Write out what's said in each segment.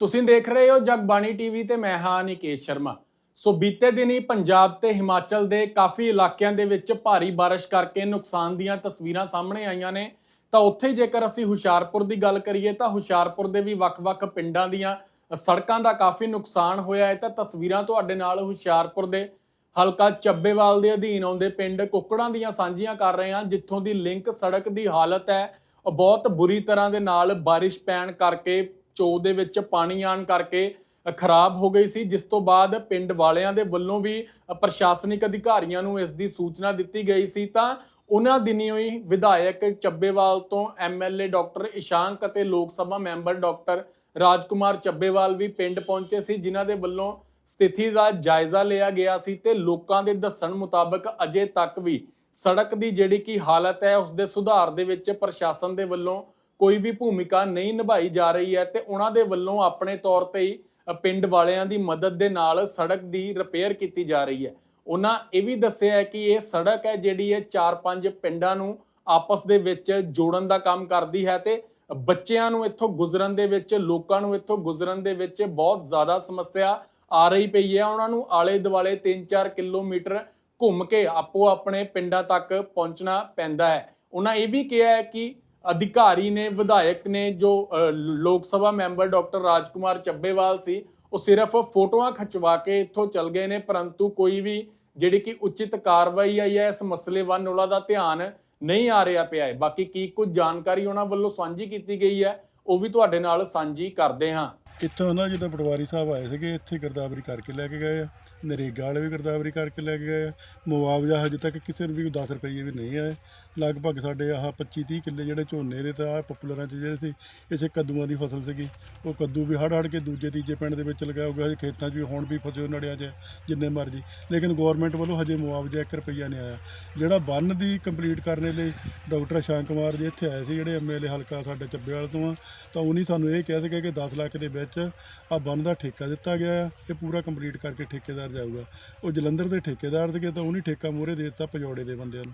ਤੁਸੀਂ ਦੇਖ ਰਹੇ ਹੋ ਜਗਬਾਣੀ ਟੀਵੀ ਤੇ ਮੈਂ ਹਾਂ ਨਿਕੇਸ਼ ਸ਼ਰਮਾ। ਸੋ ਬੀਤੇ ਦਿਨੀ ਪੰਜਾਬ ਤੇ ਹਿਮਾਚਲ ਦੇ ਕਾਫੀ ਇਲਾਕਿਆਂ ਦੇ ਵਿੱਚ ਭਾਰੀ ਬਾਰਿਸ਼ ਕਰਕੇ ਨੁਕਸਾਨ ਦੀਆਂ ਤਸਵੀਰਾਂ ਸਾਹਮਣੇ ਆਈਆਂ ਨੇ। ਤਾਂ ਉੱਥੇ ਜੇਕਰ ਅਸੀਂ ਹੁਸ਼ਿਆਰਪੁਰ ਦੀ ਗੱਲ ਕਰੀਏ ਤਾਂ ਹੁਸ਼ਿਆਰਪੁਰ ਦੇ ਵੀ ਵੱਖ-ਵੱਖ ਪਿੰਡਾਂ ਦੀਆਂ ਸੜਕਾਂ ਦਾ ਕਾਫੀ ਨੁਕਸਾਨ ਹੋਇਆ ਹੈ। ਤਾਂ ਤਸਵੀਰਾਂ ਤੁਹਾਡੇ ਨਾਲ ਹੁਸ਼ਿਆਰਪੁਰ ਦੇ ਹਲਕਾ ਚੱਬੇਵਾਲ ਦੇ ਅਧੀਨ ਆਉਂਦੇ ਪਿੰਡ ਕੁੱਕੜਾਂ ਦੀਆਂ ਸਾਂਝੀਆਂ ਕਰ ਰਹੇ ਹਾਂ, ਜਿੱਥੋਂ ਦੀ ਲਿੰਕ ਸੜਕ ਦੀ ਹਾਲਤ ਹੈ। ਉਹ ਬਹੁਤ ਬੁਰੀ ਤਰ੍ਹਾਂ ਦੇ ਨਾਲ ਬਾਰਿਸ਼ ਪੈਣ ਕਰਕੇ ਚੋ ਦੇ ਵਿੱਚ ਪਾਣੀ ਆਣ ਕਰਕੇ ਖਰਾਬ ਹੋ ਗਈ ਸੀ, ਜਿਸ ਤੋਂ ਬਾਅਦ ਪਿੰਡ ਵਾਲਿਆਂ ਦੇ ਵੱਲੋਂ ਵੀ ਪ੍ਰਸ਼ਾਸਨਿਕ ਅਧਿਕਾਰੀਆਂ ਨੂੰ ਇਸ ਦੀ ਸੂਚਨਾ ਦਿੱਤੀ ਗਈ ਸੀ। ਤਾਂ ਉਹਨਾਂ ਦਿਨੀਂ ਹੀ ਵਿਧਾਇਕ ਚੱਬੇਵਾਲ ਤੋਂ ਐਮਐਲਏ ਡਾਕਟਰ ਇਸ਼ਾਂਕ ਅਤੇ ਲੋਕ ਸਭਾ ਮੈਂਬਰ ਡਾਕਟਰ ਰਾਜਕੁਮਾਰ ਚੱਬੇਵਾਲ ਵੀ ਪਿੰਡ ਪਹੁੰਚੇ ਸੀ, ਜਿਨ੍ਹਾਂ ਦੇ ਵੱਲੋਂ ਸਥਿਤੀ ਦਾ ਜਾਇਜ਼ਾ ਲਿਆ ਗਿਆ ਸੀ ਤੇ ਲੋਕਾਂ ਦੇ ਦੱਸਣ ਮੁਤਾਬਕ ਅਜੇ ਤੱਕ ਵੀ ਸੜਕ ਦੀ ਜਿਹੜੀ ਕਿ ਹਾਲਤ ਹੈ, ਉਸ ਦੇ ਸੁਧਾਰ ਦੇ ਵਿੱਚ ਪ੍ਰਸ਼ਾਸਨ ਦੇ ਵੱਲੋਂ ਕੋਈ ਵੀ ਭੂਮਿਕਾ ਨਹੀਂ ਨਿਭਾਈ ਜਾ ਰਹੀ ਹੈ ਤੇ ਉਹਨਾਂ ਦੇ ਵੱਲੋਂ ਆਪਣੇ ਤੌਰ ਤੇ ਹੀ ਪਿੰਡ ਵਾਲਿਆਂ ਦੀ ਮਦਦ ਦੇ ਨਾਲ ਸੜਕ ਦੀ ਰਿਪੇਅਰ ਕੀਤੀ ਜਾ ਰਹੀ ਹੈ। ਉਹਨਾਂ ਇਹ ਵੀ ਦੱਸਿਆ ਹੈ ਕਿ ਇਹ ਸੜਕ ਹੈ ਜਿਹੜੀ ਇਹ 4-5 ਪਿੰਡਾਂ ਨੂੰ ਆਪਸ ਦੇ ਵਿੱਚ ਜੋੜਨ ਦਾ ਕੰਮ ਕਰਦੀ ਹੈ ਤੇ ਬੱਚਿਆਂ ਨੂੰ ਇੱਥੋਂ ਗੁਜ਼ਰਨ ਦੇ ਵਿੱਚ, ਲੋਕਾਂ ਨੂੰ ਇੱਥੋਂ ਗੁਜ਼ਰਨ ਦੇ ਵਿੱਚ ਬਹੁਤ ਜ਼ਿਆਦਾ ਸਮੱਸਿਆ ਆ ਰਹੀ ਪਈ ਹੈ। ਉਹਨਾਂ ਨੂੰ ਆਲੇ ਦੁਆਲੇ 3-4 ਕਿਲੋਮੀਟਰ ਘੁੰਮ ਕੇ ਆਪੋ ਆਪਣੇ ਪਿੰਡਾਂ ਤੱਕ ਪਹੁੰਚਣਾ ਪੈਂਦਾ ਹੈ। ਉਹਨਾਂ ਇਹ ਵੀ ਕਿਹਾ ਹੈ ਕਿ ਅਧਿਕਾਰੀ ਨੇ, ਵਿਧਾਇਕ ਨੇ ਜੋ ਲੋਕ ਸਭਾ ਮੈਂਬਰ ਡਾਕਟਰ ਰਾਜਕੁਮਾਰ ਚੱਬੇਵਾਲ ਸੀ, ਉਹ ਸਿਰਫ ਫੋਟੋਆਂ ਖਿਚਵਾ ਕੇ ਇੱਥੋਂ ਚਲ ਗਏ ਨੇ, ਪਰੰਤੂ ਕੋਈ ਵੀ ਜਿਹੜੀ ਕਿ ਉਚਿਤ ਕਾਰਵਾਈ ਆਈ ਹੈ, ਇਸ ਮਸਲੇ ਵੱਲ ਉਹਨਾਂ ਦਾ ਧਿਆਨ ਨਹੀਂ ਆ ਰਿਹਾ ਪਿਆ ਹੈ। ਬਾਕੀ ਕੀ ਕੁਝ ਜਾਣਕਾਰੀ ਉਹਨਾਂ ਵੱਲੋਂ ਸਾਂਝੀ ਕੀਤੀ ਗਈ ਹੈ, ਉਹ ਵੀ ਤੁਹਾਡੇ ਨਾਲ ਸਾਂਝੀ ਕਰਦੇ ਹਾਂ। ਇੱਥੋਂ ਨਾ ਜਦੋਂ ਪਟਵਾਰੀ ਸਾਹਿਬ ਆਏ ਸੀਗੇ, ਇੱਥੇ ਗਰਦਾਵਰੀ ਕਰਕੇ ਲੈ ਕੇ ਗਏ ਆ। ਨਰੇਗਾ ਵਾਲੇ ਵੀ ਗਰਦਾਵਰੀ ਕਰਕੇ ਲੈ ਕੇ ਗਏ ਆ। ਮੁਆਵਜ਼ਾ ਹਜੇ ਤੱਕ ਕਿਸੇ ਨੂੰ ਵੀ 10 ਰੁਪਏ ਵੀ ਨਹੀਂ ਆਏ। ਲਗਭਗ ਸਾਡੇ ਆਹ 25 30 ਕਿੱਲੇ ਜਿਹੜੇ ਝੋਨੇ ਦੇ ਤਾਂ ਆਹ ਪਪੂਲਰਾਂ 'ਚ ਜਿਹੜੇ ਸੀ, ਇਸੇ ਕੱਦੂਆਂ ਦੀ ਫਸਲ ਸੀਗੀ। ਉਹ ਕੱਦੂ ਵੀ ਹੜ ਹੜ ਕੇ ਦੂਜੇ, ਤੀਜੇ ਪਿੰਡ ਦੇ ਵਿੱਚ ਲਗਾਇਆ ਹੋਊਗਾ ਹਜੇ ਖੇਤਾਂ 'ਚ ਵੀ ਹੁਣ ਵੀ ਫਸੇ ਨੜਿਆਂ 'ਚ, ਜਿੰਨੇ ਮਰਜ਼ੀ। ਲੇਕਿਨ ਗਵਰਨਮੈਂਟ ਵੱਲੋਂ ਹਜੇ ਮੁਆਵਜ਼ਾ 1 ਰੁਪਈਆ ਨਹੀਂ ਆਇਆ। ਜਿਹੜਾ ਬੰਨ ਦੀ ਕੰਪਲੀਟ ਕਰਨ ਲਈ ਡਾਕਟਰ ਸ਼ਾਂਕ ਜੀ ਇੱਥੇ ਆਏ ਸੀ, ਜਿਹੜੇ ਐਮਐਲਏ ਹਲਕਾ ਸਾਡੇ ਚੱਬੇ ਚੱਬੇਵਾਲ ਤੋਂ ਆ। ਤਾਂ ਉਹਨੇ ਸਾਨੂੰ ਇਹ ਕਿਹਾ ਸੀਗਾ ਕਿ 10 ਲੱਖ ਦੇ ਵਿੱਚ ਆ ਬੰਨ ਦਾ ਠੇਕਾ ਦਿੱਤਾ ਗਿਆ ਆ ਤੇ ਪੂਰਾ ਕੰਪਲੀਟ ਕਰਕੇ ਠੇਕੇਦਾਰ ਜਾਊਗਾ। ਉਹ ਜਲੰਧਰ ਦੇ ਠੇਕੇਦਾਰ ਸੀਗੇ ਤਾਂ ਉਹਨੇ ਠੇਕਾ ਮੂਹਰੇ ਦੇ ਦਿੱਤਾ ਪਜੌੜੇ ਦੇ ਬੰਦਿਆਂ ਨੂੰ।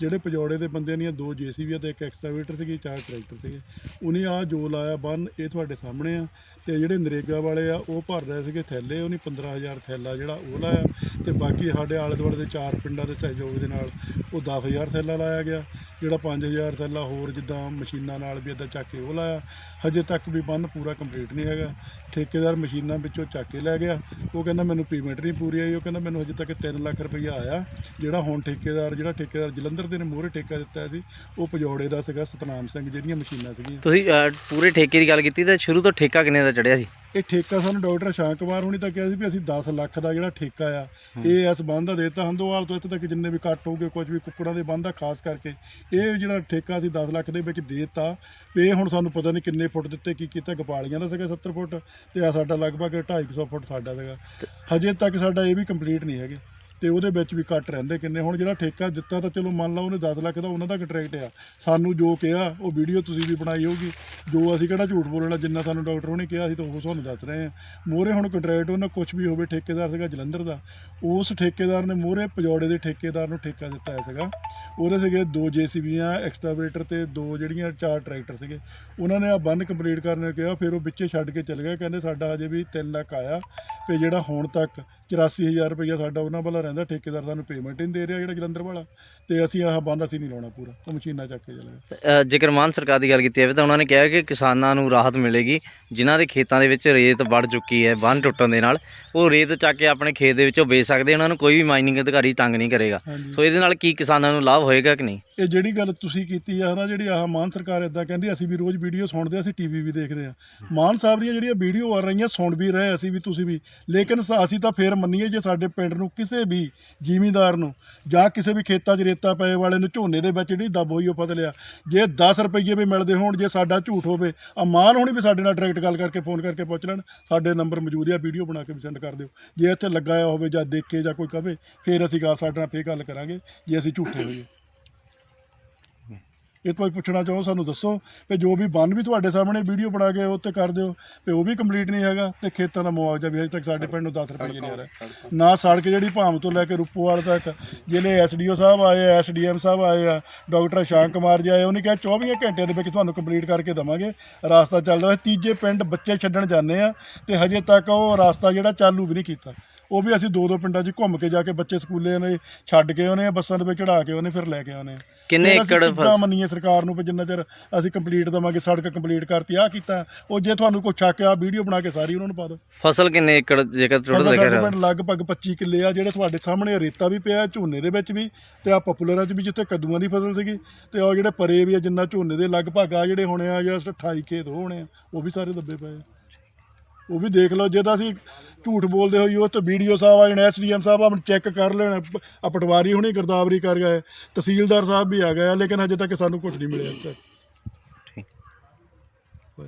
ਜਿਹੜੇ ਪਜੌੜੇ ਦੇ ਬੰਦਿਆਂ ਦੀਆਂ ਦੋ ਜੀਸੀਬੀ ਤੇ ਇੱਕ ਐਕਸਕੇਵੇਟਰ ਸੀਗੀ, ਚਾਰ ਟਰੈਕਟਰ ਸੀਗੇ। ਉਹਨੇ ਆ ਜੋ ਲਾਇਆ ਬੰਨ, ਇਹ ਤੁਹਾਡੇ ਸਾਹਮਣੇ ਆ। ਤੇ ਜਿਹੜੇ ਨਰੇਗਾ ਵਾਲੇ ਆ, ਉਹ ਭਰ ਰਹੇ ਸੀਗੇ ਥੈਲੇ, ਉਹਨੇ 15000 ਥੈਲਾ ਜਿਹੜਾ ਉਹ ਲਾਇਆ ਤੇ ਬਾਕੀ ਸਾਡੇ ਆਲੇ ਦੁਆਲੇ ਦੇ ਚਾਰ ਪਿੰਡਾਂ ਦੇ ਸਹਿਯੋਗ ਦੇ ਨਾਲ ਉਹ 10000 ਥੈਲਾ ਲਾਇਆ ਗਿਆ, ਜਿਹੜਾ 5000 ਥੈਲਾ ਹੋਰ ਜਿੱਦਾਂ ਮਸ਼ੀਨਾਂ ਨਾਲ ਵੀ ਇਦਾਂ ਚੱਕ ਕੇ ਉਹ ਲਾਇਆ। ਹਜੇ ਤੱਕ ਵੀ ਬੰਨ ਪੂਰਾ ਕੰਪਲੀਟ ਨਹੀਂ ਹੈਗਾ। ਠੇਕੇਦਾਰ ਮਸ਼ੀਨਾਂ ਵਿੱਚੋਂ ਚੱਕ ਕੇ ਲੈ ਗਿਆ। ਉਹ ਕਹਿੰਦਾ ਮੈਨੂੰ ਪੇਮੈਂਟ ਨਹੀਂ ਪੂਰੀ ਆਈ, ਉਹ ਕਹਿੰਦਾ ਮੈਨੂੰ ਹਜੇ ਤੱਕ 3 ਲੱਖ ਰੁਪਈਆ ਆਇਆ। ਜਿਹੜਾ ਹੁਣ ਠੇਕੇਦਾਰ, ਜਿਹੜਾ ਠੇਕੇਦਾਰ ਜਲੰਧਰ ਦੇ ਨੇ, ਮੋਹਰੇ ਠੇਕਾ ਦਿੱਤਾ ਸੀ, ਉਹ ਪਜੌੜੇ ਦਾ ਸੀਗਾ ਸਤਨਾਮ ਸਿੰਘ, ਜਿਹੜੀਆਂ ਮਸ਼ੀਨਾਂ ਸੀਗੀਆਂ। ਤੁਸੀਂ ਪੂਰੇ ਠੇਕੇ ਦੀ ਗੱਲ ਕੀਤੀ ਤਾਂ ਸ਼ੁਰੂ ਤੋਂ ਠੇਕਾ ਕਿੰਨੇ ਦਾ ਚੜਿਆ ਸੀ? ਇਹ ਠੇਕਾ ਸਾਨੂੰ ਡਾਕਟਰ ਸ਼ਾਂਕ ਕੁਮਾਰ ਹੁਣੀ ਤਾਂ ਕਿਹਾ ਸੀ ਵੀ ਅਸੀਂ 10 ਲੱਖ ਦਾ ਜਿਹੜਾ ਠੇਕਾ ਆ ਇਹ ਇਸ ਬੰਦ ਦਾ ਦੇਤਾ ਹੰਦੋਵਾਲ ਤੋਂ ਇੱਥੇ ਤੱਕ ਜਿੰਨੇ ਵੀ ਕੱਟ ਹੋਗੇ ਕੁਝ ਵੀ ਕੁੱਕੜਾਂ ਦੇ ਬੰਦ ਖਾਸ ਕਰਕੇ। ਇਹ ਜਿਹੜਾ ਠੇਕਾ ਅਸੀਂ 10 ਲੱਖ ਦੇ ਵਿੱਚ ਦੇਤਾ ਵੀ ਇਹ ਹੁਣ ਸਾਨੂੰ ਪਤਾ ਨਹੀਂ ਕਿੰਨੇ ਫੁੱਟ ਦਿੱਤੇ ਕੀ ਕੀਤਾ ਗਪਾਲੀਆਂ ਦਾ ਸੀਗਾ 70 ਫੁੱਟ ਤੇ ਆ ਸਾਡਾ ਲਗਭਗ 250 ਫੁੱਟ ਸਾਡਾ ਸੀਗਾ। ਹਜੇ ਤੱਕ ਸਾਡਾ ਇਹ ਵੀ ਕੰਪਲੀਟ ਨਹੀਂ ਹੈਗੇ। ਤੇ ਉਹਦੇ ਵਿੱਚ ਵੀ ਕੱਟ ਰਹਿੰਦੇ ਕਿੰਨੇ। ਹੁਣ ਜਿਹੜਾ ਠੇਕਾ ਦਿੱਤਾ ਤਾਂ ਚਲੋ ਮੰਨ ਲਓ ਉਹਨੇ 10 ਲੱਖ ਦਾ ਉਹਨਾਂ ਦਾ ਕੰਟਰੈਕਟ ਆ। ਸਾਨੂੰ ਜੋ ਕਿਹਾ, ਉਹ ਵੀਡੀਓ ਤੁਸੀਂ ਵੀ ਬਣਾਈ ਹੋਊਗੀ। ਜੋ ਅਸੀਂ ਕਿਹੜਾ ਝੂਠ ਬੋਲਣਾ ਜਿੰਨਾ ਸਾਨੂੰ ਡਾਕਟਰ ਉਹਨੇ ਕਿਹਾ ਸੀ ਤਾਂ ਉਹ ਤੁਹਾਨੂੰ ਦੱਸ ਰਹੇ ਆ। ਮੋਹਰੇ ਹੁਣ ਕੰਟਰੈਕਟ ਉਹਨਾਂ ਕੁਝ ਵੀ ਹੋਵੇ, ਠੇਕੇਦਾਰ ਸੀਗਾ ਜਲੰਧਰ ਦਾ। ਉਸ ਠੇਕੇਦਾਰ ਨੇ ਮੋਹਰੇ ਪਜੌੜੇ ਦੇ ਠੇਕੇਦਾਰ ਨੂੰ ਠੇਕਾ ਦਿੱਤਾ ਹੈ ਸੀਗਾ। ਉਹਦੇ ਸੀਗੇ ਦੋ ਜੀਸੀਬੀਆਂ, ਐਕਸਟਾਵੇਟਰ ਤੇ ਦੋ ਜਿਹੜੀਆਂ ਚਾਰ ਟਰੈਕਟਰ ਸੀਗੇ। ਉਹਨਾਂ ਨੇ ਆ ਬੰਨ ਕੰਪਲੀਟ ਕਰਨ ਨੂੰ ਕਿਹਾ, ਫਿਰ ਉਹ ਵਿੱਚੇ ਛੱਡ ਕੇ ਚਲੇ ਗਏ। ਕਹਿੰਦੇ ਸਾਡਾ ਹਜੇ ਵੀ 3 ਲੱਖ ਆਇਆ ਤੇ ਜਿਹੜਾ ਹੁਣ ਤੱਕ 84000 ਰੁਪਈਆ ਸਾਡਾ ਉਹਨਾਂ ਵੱਲੋਂ ਰਹਿੰਦਾ ਠੇਕੇਦਾਰ ਸਾਨੂੰ ਪੇਮੈਂਟ ਹੀ ਨਹੀਂ ਦੇ ਰਿਹਾ ਜਿਹੜਾ ਜਲੰਧਰ ਵਾਲਾ। ਤੇ ਅਸੀਂ ਆਹ ਬੰਦ ਅਸੀਂ ਨਹੀਂ ਲਾਉਣਾ ਪੂਰਾ ਉਹ ਮਸ਼ੀਨਾਂ ਚੱਕ ਕੇ ਚਲੇ ਜੇਕਰ ਮਾਨ ਸਰਕਾਰ ਦੀ ਗੱਲ ਕੀਤੀ ਜਾਵੇ ਤਾਂ ਉਹਨਾਂ ਨੇ ਕਿਹਾ ਕਿ ਕਿਸਾਨਾਂ ਨੂੰ ਰਾਹਤ ਮਿਲੇਗੀ ਜਿਨ੍ਹਾਂ ਦੇ ਖੇਤਾਂ ਦੇ ਵਿੱਚ ਰੇਤ ਵੜ ਚੁੱਕੀ ਹੈ ਬੰਨ ਟੁੱਟਣ ਦੇ ਨਾਲ। ਉਹ ਰੇਤ ਚੱਕ ਕੇ ਆਪਣੇ ਖੇਤ ਦੇ ਵਿੱਚੋਂ ਵੇਚ ਸਕਦੇ ਉਹਨਾਂ ਨੂੰ ਕੋਈ ਵੀ ਮਾਈਨਿੰਗ ਅਧਿਕਾਰੀ ਤੰਗ ਨਹੀਂ ਕਰੇਗਾ। ਹਾਂਜੀ। ਸੋ ਇਹਦੇ ਨਾਲ ਕੀ ਕਿਸਾਨਾਂ ਨੂੰ ਲਾਭ ਹੋਏਗਾ ਕਿ ਨਹੀਂ? ਇਹ ਜਿਹੜੀ ਗੱਲ ਤੁਸੀਂ ਕੀਤੀ ਆ ਨਾ ਜਿਹੜੀ ਆਹ ਮਾਨ ਸਰਕਾਰ ਇਦਾਂ ਕਹਿੰਦੀ ਅਸੀਂ ਵੀ ਰੋਜ਼ ਵੀਡੀਓ ਸੁਣਦੇ ਆ, ਅਸੀਂ ਟੀਵੀ ਵੀ ਦੇਖਦੇ ਆ। ਮਾਨ ਸਾਹਿਬ ਦੀਆਂ ਜਿਹੜੀਆਂ ਵੀਡੀਓ ਆ ਰਹੀਆਂ ਸੁਣ ਵੀ ਰਹੇ ਅਸੀਂ ਵੀ ਤੁਸੀਂ ਵੀ। ਲੇਕਿਨ ਸ- ਅਸੀਂ ਤਾਂ ਫੇਰ ਮੰਨੀਏ ਜੇ ਸਾਡੇ ਪਿੰਡ ਨੂੰ ਕਿਸੇ ਵੀ ਜ਼ਿਮੀਂਦਾਰ ਨੂੰ ਜਾਂ ਕਿਸੇ ਵੀ ਖੇਤਾਂ 'ਚ ਰੇਤਾ ਪਏ ਵਾਲੇ ਨੂੰ ਝੋਨੇ ਦੇ ਵਿੱਚ ਜਿਹੜੀ ਦੱਬ ਹੋਈ ਉਹ ਫਸਲਿਆ ਜੇ 10 ਰੁਪਏ ਵੀ ਮਿਲਦੇ ਹੋਣ ਜੇ ਸਾਡਾ ਝੂਠ ਹੋਵੇ ਆ ਮਾਨ ਹੋਣੀ ਵੀ ਸਾਡੇ ਨਾਲ ਡਾਇਰੈਕਟ ਗੱਲ ਕਰਕੇ ਫੋਨ ਕਰਕੇ ਪੁੱਛ ਲੈਣ ਸਾਡੇ ਨੰਬਰ ਮੌਜੂਦ ਆ ਵੀਡੀਓ ਬਣਾ ਕੇ ਵੀ ਸੈਂਡ ਕਰ ਦਿਓ। ਜੇ ਇੱਥੇ ਲੱਗਾ ਹੋਵੇ ਜਾਂ ਦੇਖੇ ਜਾਂ ਕੋਈ ਕਵੇ ਫੇਰ ਅਸੀਂ ਗੱਲ ਸਾਡੇ ਨਾਲ ਫੇਰ ਗੱਲ ਕਰਾਂਗੇ ਜੇ ਅਸੀਂ ਝੂਠੇ ਹੋਈਏ। ਇਹ ਤੋਂ ਪੁੱਛਣਾ ਚਾਹੋ ਸਾਨੂੰ ਦੱਸੋ ਕਿ ਜੋ ਵੀ ਬੰਨ ਵੀ ਤੁਹਾਡੇ ਸਾਹਮਣੇ ਵੀਡੀਓ ਬਣਾ ਕੇ ਉੱਤੇ ਕਰ ਦਿਓ ਤੇ ਉਹ ਵੀ ਕੰਪਲੀਟ ਨਹੀਂ ਹੈਗਾ ਤੇ ਖੇਤਾਂ ਦਾ ਮੁਆਵਜ਼ਾ ਵੀ ਅਜੇ ਤੱਕ ਸਾਡੇ ਪਿੰਡ ਨੂੰ 10 ਰੁਪਏ ਨਹੀਂ ਆ ਰਿਹਾ ਨਾ ਸੜਕ ਜਿਹੜੀ ਭਾਮ ਤੋਂ ਲੈ ਕੇ ਰੂਪੋਵਾਲ ਤੱਕ ਜ਼ਿਲ੍ਹੇ ਐਸਡੀਓ ਸਾਹਿਬ ਆਏ ਆ ਐਸਡੀਐਮ ਸਾਹਿਬ ਆਏ ਆ ਡਾਕਟਰ ਸ਼ਾਂਕ ਕੁਮਾਰ ਜੀ ਆਏ ਉਹਨੇ ਕਿਹਾ 24 ਘੰਟਿਆਂ ਦੇ ਵਿੱਚ ਤੁਹਾਨੂੰ ਕੰਪਲੀਟ ਕਰਕੇ ਦਵਾਂਗੇ। ਰਾਸਤਾ ਚੱਲਦਾ ਹੈ ਤੀਜੇ ਪਿੰਡ ਬੱਚੇ ਛੱਡਣ ਜਾਂਦੇ ਆ ਤੇ ਹਜੇ ਤੱਕ ਉਹ ਰਾਸਤਾ ਜਿਹੜਾ ਚਾਲੂ ਵੀ ਨਹੀਂ ਕੀਤਾ। ਉਹ ਵੀ ਅਸੀਂ ਦੋ ਦੋ ਪਿੰਡਾਂ 'ਚ ਘੁੰਮ ਕੇ ਜਾ ਕੇ ਬੱਚੇ ਸਕੂਲੇ ਨੇ ਛੱਡ ਕੇ ਉਹਨੇ ਬੱਸਾਂ ਦੇ ਵਿੱਚ ਚੜਾ ਕੇ ਉਹਨੇ ਫਿਰ ਲੈ ਕੇ ਆਉਣੇ ਆ। ਕਿੰਨੇ ਏਕੜ ਕਿੱਦਾਂ ਫਸ- ਮੰਨੀਏ ਸਰਕਾਰ ਨੂੰ ਵੀ ਜਿੰਨਾ ਚਿਰ ਅਸੀਂ ਕੰਪਲੀਟ ਦਵਾਂਗੇ ਸੜਕ ਕੰਪਲੀਟ ਕਰਤੀ ਆ ਕੀਤਾ ਉਹ ਜੇ ਤੁਹਾਨੂੰ ਕੋਈ ਸ਼ੱਕ ਆ ਵੀਡੀਓ ਬਣਾ ਕੇ ਸਾਰੀ ਉਹਨਾਂ ਨੂੰ ਪਾ ਦਿਓ। ਫਸਲ ਕਿੰਨੇ ਏਕੜ ਜੇਕਰ ਟੋਟਲ ਦੇਖਿਆ ਪਿੰਡ ਲਗਭਗ 25 ਕਿੱਲੇ ਆ ਜਿਹੜੇ ਤੁਹਾਡੇ ਸਾਹਮਣੇ ਰੇਤਾ ਵੀ ਪਿਆ ਝੋਨੇ ਦੇ ਵਿੱਚ ਵੀ ਤੇ ਆ ਪਪੂਲਰਾਂ 'ਚ ਵੀ ਜਿੱਥੇ ਕੱਦੂਆਂ ਦੀ ਫਸਲ ਸੀਗੀ ਤੇ ਉਹ ਜਿਹੜੇ ਪਰੇ ਵੀ ਆ ਜਿੰਨਾ ਝੋਨੇ ਦੇ ਲਗਭਗ ਆ ਜਿਹੜੇ ਹੋਣੇ ਆ ਜਾਂ 28 ਖੇਤ ਹੋਣੇ ਆ ਉਹ ਵੀ ਸਾਰੇ ਦੱਬੇ ਪਏ ਆ। ਉਹ ਵੀ ਦੇਖ ਲਓ, ਜੇ ਤਾਂ ਅਸੀਂ ਝੂਠ ਬੋਲਦੇ ਹੋਈ ਉਹ ਤੇ ਵੀਡੀਓ ਸਾਹਿਬ ਆ ਜਣੇ ਐਸਡੀਐਮ ਸਾਹਿਬ ਆ ਚੈੱਕ ਕਰ ਲੈਣ ਆ ਪਟਵਾਰੀ ਹੁਣੀ ਗਰਦਾਵਰੀ ਕਰ ਗਏ, ਤਹਿਸੀਲਦਾਰ ਸਾਹਿਬ ਵੀ ਆ ਗਏ ਆ, ਲੇਕਿਨ ਹਜੇ ਤੱਕ ਸਾਨੂੰ ਕੁਝ ਨਹੀਂ ਮਿਲਿਆ